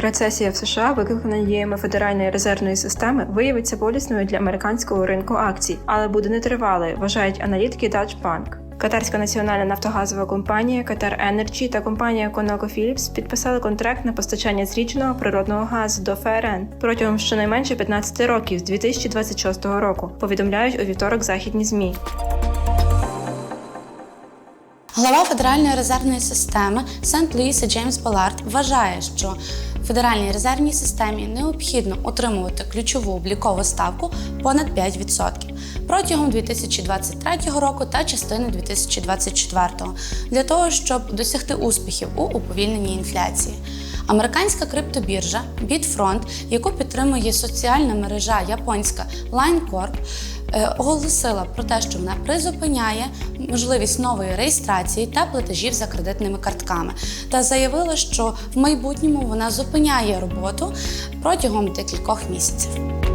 Рецесія в США, викликана діями Федеральної резервної системи, виявиться болісною для американського ринку акцій, але буде нетривалою, вважають аналітики Dutch Bank. Катарська національна нафтогазова компанія Qatar Energy та компанія ConocoPhillips підписали контракт на постачання зрідженого природного газу до ФРН протягом щонайменше 15 років з 2026 року. Повідомляють у вівторок західні змі. Глава Федеральної резервної системи Сент-Луїса Джеймс Балард вважає, що Федеральній резервній системі необхідно утримувати ключову облікову ставку понад 5% протягом 2023 року та частини 2024 для того, щоб досягти успіхів у уповільненні інфляції. Американська криптобіржа Bitfront, яку підтримує соціальна мережа японська LineCorp, оголосила про те, що вона призупиняє можливість нової реєстрації та платежів за кредитними картками, та заявила, що в майбутньому вона зупиняє роботу протягом декількох місяців.